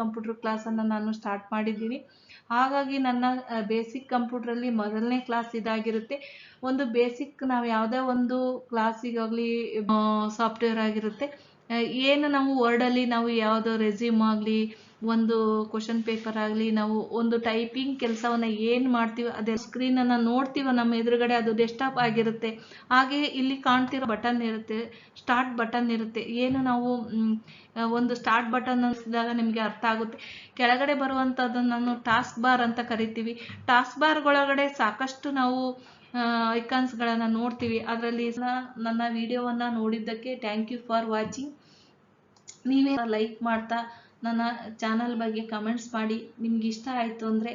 Computer ಕ್ಲಾಸನ್ನು ನಾನು start ಮಾಡಿದ್ದೀನಿ. ಹಾಗಾಗಿ ನನ್ನ ಬೇಸಿಕ್ ಕಂಪ್ಯೂಟ್ರಲ್ಲಿ ಮೊದಲನೇ ಕ್ಲಾಸ್ ಇದಾಗಿರುತ್ತೆ. ಒಂದು ಬೇಸಿಕ್ ನಾವು ಯಾವುದೇ ಒಂದು ಕ್ಲಾಸಿಗಾಗಲಿ ಸಾಫ್ಟ್ವೇರ್ ಆಗಿರುತ್ತೆ. ಏನು ನಾವು ವರ್ಡಲ್ಲಿ ನಾವು ಯಾವುದೋ ರೆಸ್ಯೂಮ್ ಆಗಲಿ ಒಂದು ಕ್ವಶನ್ ಪೇಪರ್ ಆಗಲಿ, ನಾವು ಒಂದು ಟೈಪಿಂಗ್ ಕೆಲಸವನ್ನು ಏನು ಮಾಡ್ತೀವಿ ಅದೇ ಸ್ಕ್ರೀನನ್ನು ನೋಡ್ತೀವೋ ನಮ್ಮ ಎದುರುಗಡೆ, ಅದು ಡೆಸ್ಟಾಪ್ ಆಗಿರುತ್ತೆ. ಹಾಗೆ ಇಲ್ಲಿ ಕಾಣ್ತಿರೋ ಬಟನ್ ಇರುತ್ತೆ ಸ್ಟಾರ್ಟ್ ಬಟನ್ ಇರುತ್ತೆ. ಏನು ನಾವು ಒಂದು ಸ್ಟಾರ್ಟ್ ಬಟನ್ ಅನ್ಸಿದಾಗ ನಿಮಗೆ ಅರ್ಥ ಆಗುತ್ತೆ. ಕೆಳಗಡೆ ಬರುವಂಥದ್ದನ್ನು ಟಾಸ್ಕ್ ಬಾರ್ ಅಂತ ಕರಿತೀವಿ. ಟಾಸ್ಕ್ ಬಾರ್ಗಳೊಳಗಡೆ ಸಾಕಷ್ಟು ನಾವು ಐಕಾನ್ಸ್ಗಳನ್ನು ನೋಡ್ತೀವಿ. ಅದರಲ್ಲಿ ನನ್ನ ವಿಡಿಯೋವನ್ನು ನೋಡಿದ್ದಕ್ಕೆ ಥ್ಯಾಂಕ್ ಯು ಫಾರ್ ವಾಚಿಂಗ್ ನೀವೇ ಲೈಕ್ ಮಾಡ್ತಾ ನನ್ನ ಚಾನಲ್ ಬಗ್ಗೆ ಕಮೆಂಟ್ಸ್ ಮಾಡಿ ನಿಮ್ಗೆ ಇಷ್ಟ ಆಯಿತು ಅಂದರೆ